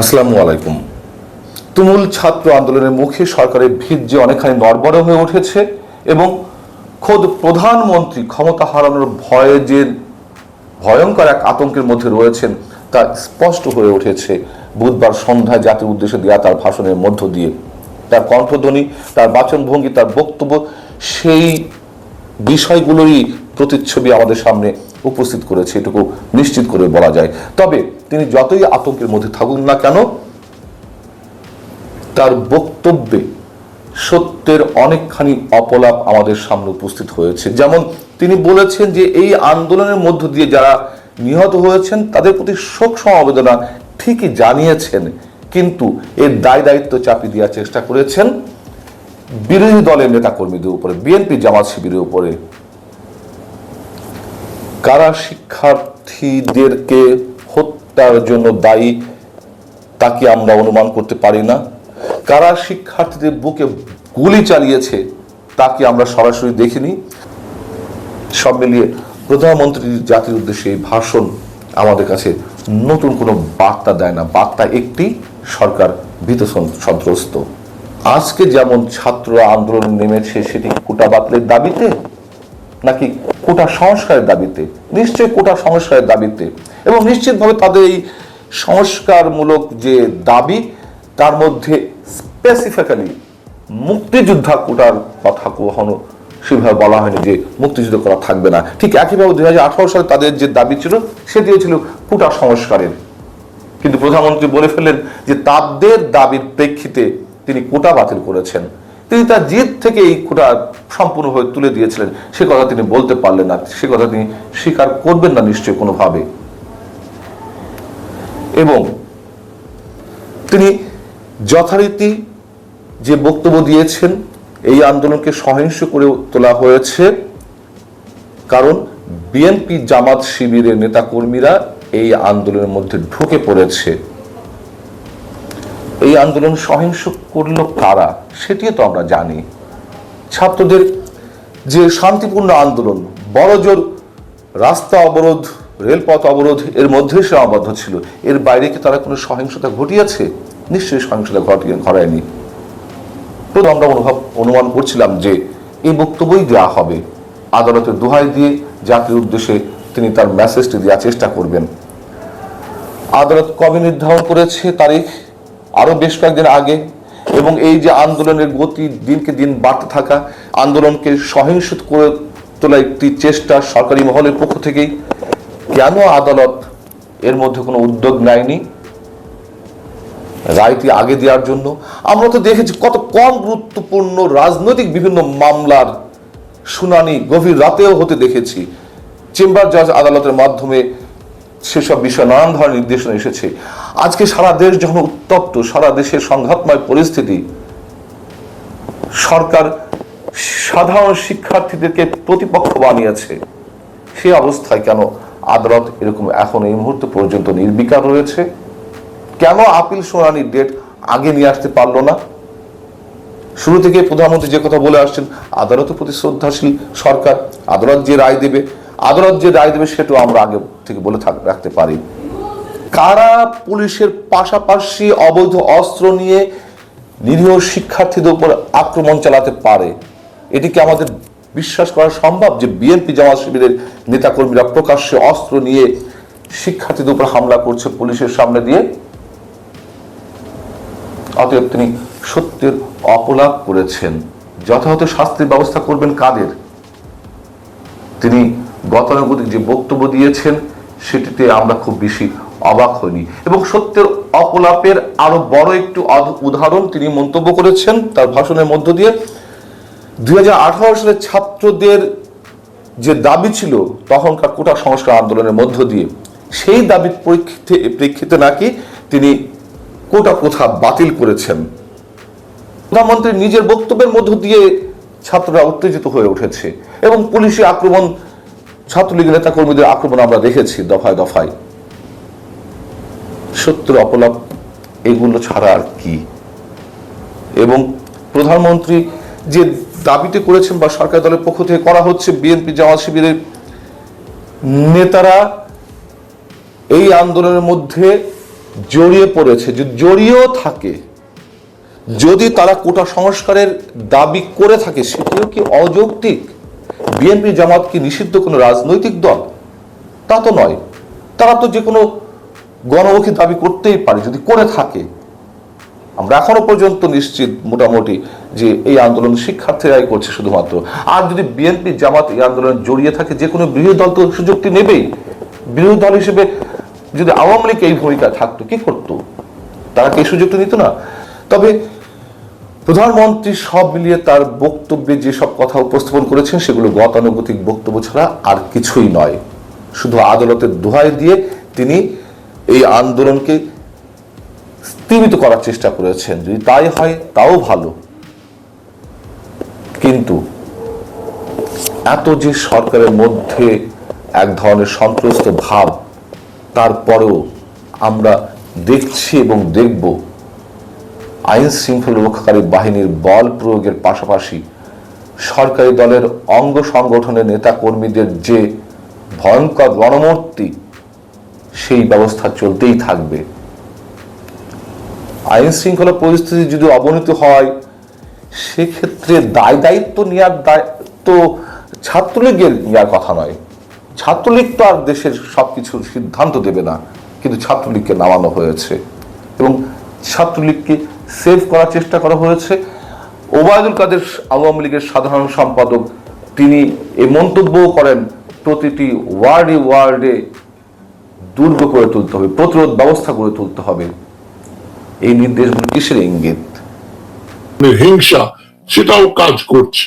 আসসালামু আলাইকুম। তুমুল ছাত্র আন্দোলনের মুখে সরকারের ভিত যে অনেকখানি নড়বড়ে হয়ে উঠেছে এবং খোদ প্রধানমন্ত্রী ক্ষমতা হারানোর ভয়ে যে ভয়ঙ্কর এক আতঙ্কের মধ্যে রয়েছেন, তা স্পষ্ট হয়ে উঠেছে বুধবার সন্ধ্যায় জাতির উদ্দেশ্যে দেওয়া তার ভাষণের মধ্য দিয়ে। তার কণ্ঠধ্বনি, তার বাচনভঙ্গি, তার বক্তব্য, সেই বিষয়গুলোরই প্রতিচ্ছবি আমাদের সামনে উপস্থিত করেছে, এটুকু নিশ্চিত করে বলা যায়। তবে তিনি যতই আতঙ্কের মধ্যে থাকুন না কেন, তার বক্তব্যে সত্যের অনেকখানি অপলাপ আমাদের সামনে উপস্থিত হয়েছে। যেমন তিনি বলেছেন যে, এই আন্দোলনের মধ্য দিয়ে যারা নিহত হয়েছেন, তাদের প্রতি শোক সমবেদনা ঠিকই জানিয়েছেন, কিন্তু এর দায় দায়িত্ব চাপিয়ে দেওয়ার চেষ্টা করেছেন বিরোধী দলের নেতাকর্মীদের উপরে, বিএনপি জামাত শিবিরের উপরে। কারা শিক্ষার্থীদেরকে হত্যার জন্য দায়ী তা কি আমরা অনুমান করতে পারি না। কারা শিক্ষার্থীদের বুকে গুলি চালিয়েছে তা কি আমরা সরাসরি দেখিনি। সব মিলিয়ে প্রধানমন্ত্রী জাতির উদ্দেশ্যে এই ভাষণ আমাদের কাছে নতুন কোনো বার্তা দেয় না। বার্তা একটি, সরকার ভীত সন- সন্ত্রস্ত আজকে যেমন ছাত্র আন্দোলন নেমেছে, সেটি কোটা বাতিলের দাবিতে নাকি কোটা সংস্কারের দাবিতে? নিশ্চয়ই কোটা সংস্কারের দাবিতে। এবং নিশ্চিতভাবে তাদের এই সংস্কারমূলক যে দাবি, তার মধ্যে স্পেসিফিক্যালি মুক্তিযোদ্ধা কোটার কথা কখনো সেভাবে বলা হয়নি যে মুক্তিযুদ্ধ করা থাকবে না। ঠিক একইভাবে দুই হাজার আঠারো সালে তাদের যে দাবি ছিল, সে দিয়েছিল কোটা সংস্কারের। কিন্তু প্রধানমন্ত্রী বলে ফেললেন যে তাদের দাবির প্রেক্ষিতে তিনি কোটা বাতিল করেছেন। তিনি তার জিদ থেকে এই কোটা সম্পূর্ণভাবে তুলে দিয়েছিলেন। সে কথা তিনি বলতে পারলেন না। সে কথা তিনি স্বীকার করবেন না নিশ্চয়ই কোনোভাবে। এবং তিনি যথারীতি যে বক্তব্য দিয়েছেন, এই আন্দোলনকে সহিংস করে তোলা হয়েছে। কারণ বিএনপি জামাত শিবিরের নেতাকর্মীরা এই আন্দোলনের মধ্যে ঢুকে পড়েছে। এই আন্দোলন সহিংস করল কারা, সেটিও তো আমরা জানি। ছাত্রদের যে শান্তিপূর্ণ আন্দোলন বড় জোর রাস্তা অবরোধ রেলপথ অবরোধ এর মধ্যে সীমাবদ্ধ ছিল। এর বাইরে কি তারা কোনো সহিংসতা ঘটিয়েছে? নিশ্চয়ই সহিংসতা ঘটিয়ে ঘটায়নি। তো আমরা অনুভব অনুমান করছিলাম যে এই বক্তব্যই দেওয়া হবে। আদালতের দোহাই দিয়ে জাতির উদ্দেশ্যে তিনি তার মেসেজটি দেওয়ার চেষ্টা করবেন। আদালত কবে নির্ধারণ করেছে তারিখ? আরও বেশ কয়েকদিন আগে। এবং এই যে আন্দোলনের গতি দিনকে দিন বাড়তে থাকা, আন্দোলনকে সহিংস করে তোলা একটি চেষ্টা সরকারি মহলের পক্ষ থেকেই কেন আদালত এর মধ্যে কোনো উদ্যোগ নেয়নি? রায়টি আগে দেওয়ার জন্য? আমরা তো দেখেছি কত কম গুরুত্বপূর্ণ রাজনৈতিক বিভিন্ন মামলার শুনানি গভীর রাতেও হতে দেখেছি। চেম্বার জাজ আদালতের মাধ্যমে সেসব বিষয়ে নানান ধরনের নির্দেশনা এসেছে। আজকে সারা দেশ যখন উত্তপ্ত, সারা দেশের সংঘাতময় পরিস্থিতি, সরকার সাধারণ শিক্ষার্থীদেরকে প্রতিপক্ষ বানিয়েছে সে অবস্থায় কেন আদালত এরকম এখন এই মুহূর্ত পর্যন্ত নির্বিকার রয়েছে। কেন আপিল শুনানির ডেট আগে নিয়ে আসতে পারল না? শুরু থেকে প্রধানমন্ত্রী যে কথা বলে আসছেন আদালতের প্রতি শ্রদ্ধাশীল সরকার আদালত যে রায় দেবে, আদালত যে রায় দেবে সেটাও আমরা আগে থেকে বলে রাখতে পারি। কারা পুলিশের পাশাপাশি অবৈধ অস্ত্র নিয়ে নিরীহ শিক্ষার্থীদের উপর আক্রমণ চালাতে পারে? এটি কি আমাদের বিশ্বাস করা সম্ভব যে বিএনপি জামাত শিবিরের নেতাকর্মীরা প্রকাশ্যে অস্ত্র নিয়ে শিক্ষার্থীদের উপর হামলা করছে পুলিশের সামনে দিয়ে? অতএব তিনি সত্যের অপলাপ করেছেন। যথাযথ শাস্তির ব্যবস্থা করবেন কাদের? তিনি গতানুগতিক যে বক্তব্য দিয়েছেন, সেটিতে আমরা খুব বেশি অবাক হইনি। এবং সত্যের অপলাপের আরও বড় একটু উদাহরণ তিনি মন্তব্য করেছেন, তার ভাষণের মধ্য দিয়ে দুই সালে ছাত্রদের যে দাবি ছিল তখনকার কোটা সংস্কার আন্দোলনের মধ্য দিয়ে, সেই দাবির পরীক্ষিতে, প্রেক্ষিতে নাকি তিনি কোটা কোথা বাতিল করেছেন। প্রধানমন্ত্রী নিজের বক্তব্যের মধ্য দিয়ে ছাত্ররা উত্তেজিত হয়ে উঠেছে এবং পুলিশি আক্রমণ ছাত্রলীগের নেতা কর্মীদের আক্রমণ আমরা দেখেছি দফায় দফায়। সত্যের অপলাপ, এগুলো ছাড়া আর কি? এবং প্রধানমন্ত্রী যে দাবিটি করেছেন বা সরকার দলের পক্ষ থেকে করা হচ্ছে বিএনপি জামাত শিবিরের নেতারা। এই আন্দোলনের মধ্যে জড়িয়ে পড়েছে, যদি জড়িয়েও থাকে, যদি তারা কোটা সংস্কারের দাবি করে থাকে, সেটিও কি অযৌক্তিক? বিএনপি জামাত কি নিষিদ্ধ কোনো রাজনৈতিক দল? তা তো নয়। তারা তো যে কোনো গণমুখী দাবি করতেই পারে, যদি করে থাকে। আমরা এখনও পর্যন্ত নিশ্চিত মোটামুটি যে এই আন্দোলন শিক্ষার্থীরাই করছে শুধুমাত্র। আর যদি বিএনপি জামাত এই আন্দোলনে জড়িয়ে থাকে, যে কোনো বিরোধী দল তো সুযোগটি নেবেই। বিরোধী দল হিসেবে যদি আওয়ামী লীগ এই ভূমিকা থাকতো, কি করতো? তারা কি সুযোগটা নিত না? তবে প্রধানমন্ত্রী সব মিলিয়ে তার বক্তব্যে যেসব কথা উপস্থাপন করেছেন, সেগুলো গতানুগতিক বক্তব্য ছাড়া আর কিছুই নয়। শুধু আদালতের দোহাই দিয়ে তিনি এই আন্দোলনকে স্তীমিত করার চেষ্টা করেছেন। যদি তাই হয়, তাও ভালো। কিন্তু এত যে সরকারের মধ্যে এক ধরনের সন্ত্রস্ত ভাব, তারপরেও আমরা দেখছি এবং দেখব আইন শৃঙ্খলা রক্ষাকারী বাহিনীর বল প্রয়োগের পাশাপাশি সরকারি দলের অঙ্গ সংগঠনের নেতা কর্মীদের যে ভয়ঙ্কর রণমূর্তি, সেই ব্যবস্থা চলতেই থাকবে। আইন শৃঙ্খলা পরিস্থিতি যদি অবনতি হয়, সেক্ষেত্রে দায় দায়িত্ব নেওয়ার দায়িত্ব ছাত্রলীগের নেওয়ার কথা নয়। ছাত্রলীগ তো আর দেশের সব সবকিছুর সিদ্ধান্ত দেবে না, কিন্তু ছাত্রলীগকে নামানো হয়েছে এবং ছাত্রলীগকে সেভ করার চেষ্টা করা হয়েছে। ওবায়দুল কাদের আওয়ামী লীগের সাধারণ সম্পাদক, তিনি এ মন্তব্যও করেন, প্রতিটি ওয়ার্ডে ওয়ার্ডে দুর্গ করে তুলতে হবে, প্রতিরোধ ব্যবস্থা করে তুলতে হবে। এই নির্দেশগুলো কিসের ইঙ্গিত? মানে হিংসা, সেটাও কাজ করছে।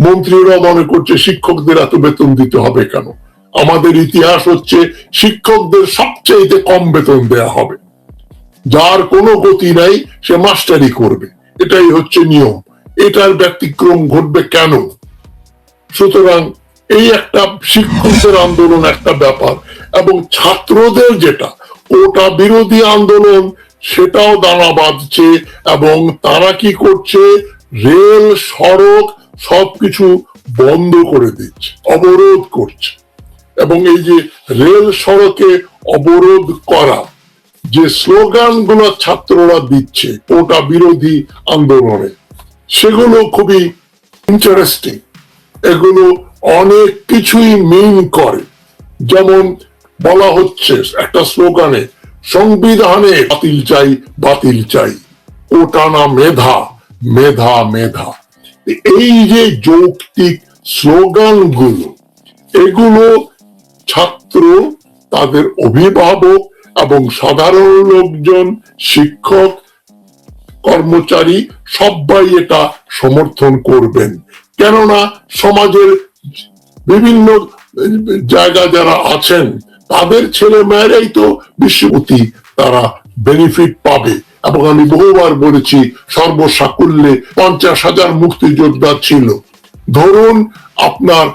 মন্ত্রীরা মনে করছে শিক্ষকদের এত বেতন দিতে হবে কেন? আমাদের ইতিহাস হচ্ছে শিক্ষকদের সবচেয়ে কম বেতন দেয়া হবে। যার কোনো গতি নাই, সে মাস্টারি করবে। এটাই হচ্ছে নিয়ম। এটার ব্যতিক্রম ঘটবে কেন? সুতরাং এই একটা শিক্ষকদের আন্দোলন একটা ব্যাপার, এবং ছাত্রদের যেটা, ওটা বিরোধী আন্দোলন সেটাও দানা বাঁধছে এবং তারা কি করছে? রেল, সড়ক সবকিছু বন্ধ করে দিচ্ছে, অবরোধ করছে। এবং এই যে রেল, সড়কে অবরোধ করা, যে স্লোগানগুলো ছাত্ররা দিচ্ছে ওটা বিরোধী আন্দোলনে, সেগুলো খুবই ইন্টারেস্টিং এগুলো অনেক কিছুই মিন করে। যেমন বলা হচ্ছে একটা স্লোগানে সংবিধানে বাতিল চাই বাতিল চাই। ওটা না মেধা মেধা মেধা। এই যে যৌক্তিক স্লোগানগুলো, এগুলো ছাত্র, তাদের অভিভাবক এবং সাধারণ লোকজন, শিক্ষক, কর্মচারী, সবাই এটা সমর্থন করবেন। কেননা সমাজের বিভিন্ন জায়গা যারা আছেন তাদের ছেলে মেয়েরাই তো বিশ্বপতি, তারা বেনিফিট পাবে। এবং আমি বহুবার বলেছি, সর্বসাকুল্যে পঞ্চাশ হাজার মুক্তিযোদ্ধা ছিল। ধরুন আপনার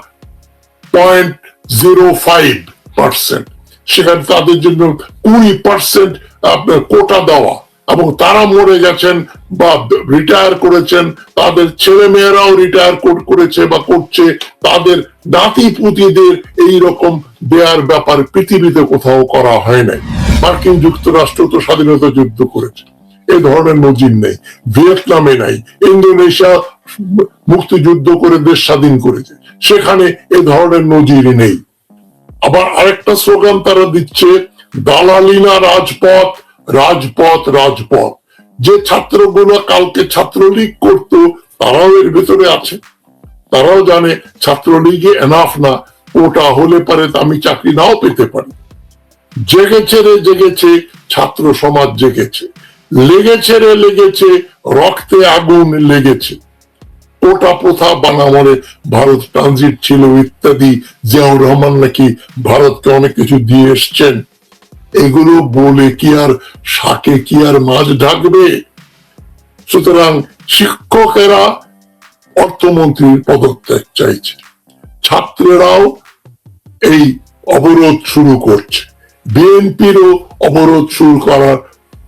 পয়েন্ট জিরো ফাইভ পার্সেন্ট সেখানে তাদের জন্য কুড়ি পার্সেন্ট আপনার কোটা দেওয়া। এবং তারা মরে গেছেন বা রিটায়ার করেছেন, তাদের ছেলে মেয়েরাও রিটায়ার করেছে বা করছে, তাদের নাতি পুতিদের এই রকম দেয়ার ব্যাপার পৃথিবীতে কোথাও করা হয় নাই। মার্কিন যুক্তরাষ্ট্র তো স্বাধীনতা যুদ্ধ করেছে। এ ধরনের নজির নেই। ভিয়েতনামে নাই। ইন্দোনেশিয়া মুক্তিযুদ্ধ করে দেশ স্বাধীন করেছে। সেখানে এ ধরনের নজির নেই। আবার আরেকটা স্লোগান তারা দিচ্ছে, দালালিনা রাজপথ রাজপথ রাজপথ। যে ছাত্রগুলো কালকে ছাত্রলীগ করত, তারাও এর ভেতরে আছে। তারাও জানে ছাত্রলীগে এনাফ না, ওটা হলে পারে আমি চাকরি নাও পেতে পারি। জেগেছে রে জেগেছে, ছাত্র সমাজ জেগেছে। লেগেছে রে লেগেছে, রক্তে আগুন লেগেছে। ওটা প্রথা বানামরে ভারত ট্রানজিট ছিল ইত্যাদি। জিয়াউর রহমান নাকি ভারতকে অনেক কিছু দিয়ে এসছেন। এগুলো বলে কি আর শাকে কি আর মাছ ঢাকবে? সুতরাং শিক্ষকেরা অর্থমন্ত্রীর পদত্যাগ চাইছে। ছাত্রেরাও এই অবরোধ শুরু করছে। বিএনপিরও অবরোধ শুরু করার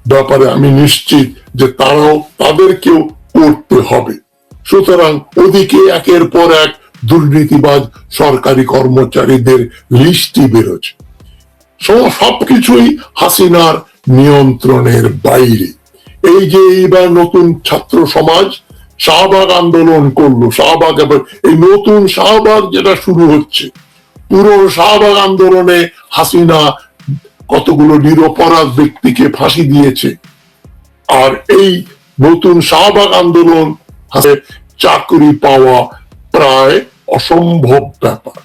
ব্যাপারে আমি নিশ্চিত যে তারাও তাদেরকেও করতে হবে। সুতরাং ওদিকে একের পর এক দুর্নীতিবাজ সরকারি কর্মচারীদের লিস্টই বেরোচ্ছে। সবকিছুই হাসিনার নিয়ন্ত্রণের বাইরে। এই যে এইবার নতুন ছাত্র সমাজ, শাহবাগ আন্দোলন করল, শাহবাগ এই নতুন শাহবাগ যেটা শুরু হচ্ছে, পুরো শাহবাগ আন্দোলনে হাসিনা কতগুলো নিরপরাধ ব্যক্তিকে ফাঁসি দিয়েছে, আর এই নতুন শাহবাগ আন্দোলন চাকরি পাওয়া প্রায় অসম্ভব ব্যাপার।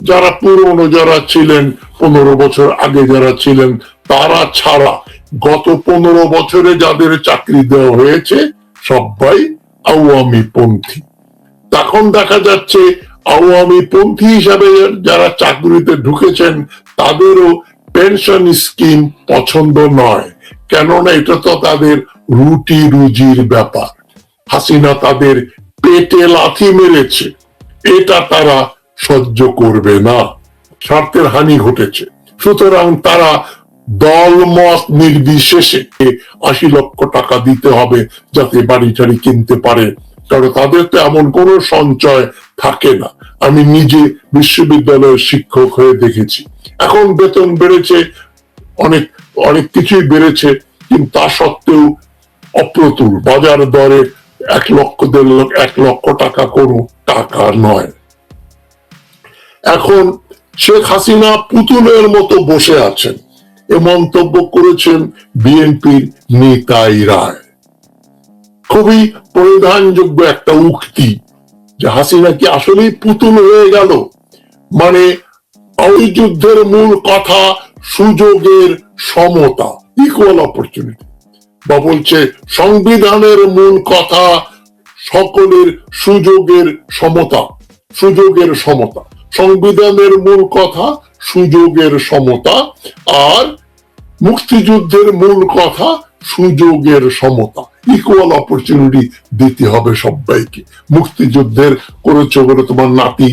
যারা পুরনো যারা ছিলেন, পনেরো বছর আগে যারা ছিলেন, তারা ছাড়া গত পনেরো বছরে যাদের চাকরি দেওয়া হয়েছে, সবাই আওয়ামী পন্থী তখন দেখা যাচ্ছে আওয়ামী পন্থী হিসাবে যারা চাকরিতে ঢুকেছেন, তাদেরও পেনশন স্কিম পছন্দ নয়। কেননা এটা তো তাদের রুটি রুজির ব্যাপার। হাসিনা তাদের পেটে লাথি মেরেছে। এটা তারা সহ্য করবে না। স্বার্থের হানি ঘটেছে। সুতরাং তারা দল মত নির্বিশেষে আশি লক্ষ টাকা দিতে হবে যাতে বাড়ি টাড়ি কিনতে পারে। কারণ তাদের তো এমন কোন সঞ্চয় থাকে না। আমি নিজে বিশ্ববিদ্যালয়ের শিক্ষক হয়ে দেখেছি। এখন বেতন বেড়েছে, অনেক অনেক কিছুই বেড়েছে, কিন্তু তা সত্ত্বেও অপ্রতুল। বাজার দরে এক লক্ষ, দেড় লক্ষ, এক লক্ষ টাকা কোনো টাকা নয়। এখন শেখ হাসিনা পুতুলের মতো বসে আছেন এ মন্তব্য করেছেন বিএনপির নিতাই রায়। খুবই পরিধানযোগ্য একটা উক্তি যে হাসিনা কি আসলেই পুতুল হয়ে গেল? মানে ওই যুদ্ধের মূল কথা সুযোগের সমতা ইকুয়াল অপরচুনিটি বা বলছে সংবিধানের মূল কথা সকলের সুযোগের সমতা সুযোগের সমতা। সংবিধানের মূল কথা, সুযোগের সমতা, আর মুক্তিযুদ্ধের মূল কথা, সুযোগের সমতা। ইকুয়াল অপরচুনিটি দিতে হবে সবাইকে। মুক্তিযুদ্ধের করেছ বলে তোমার নাতি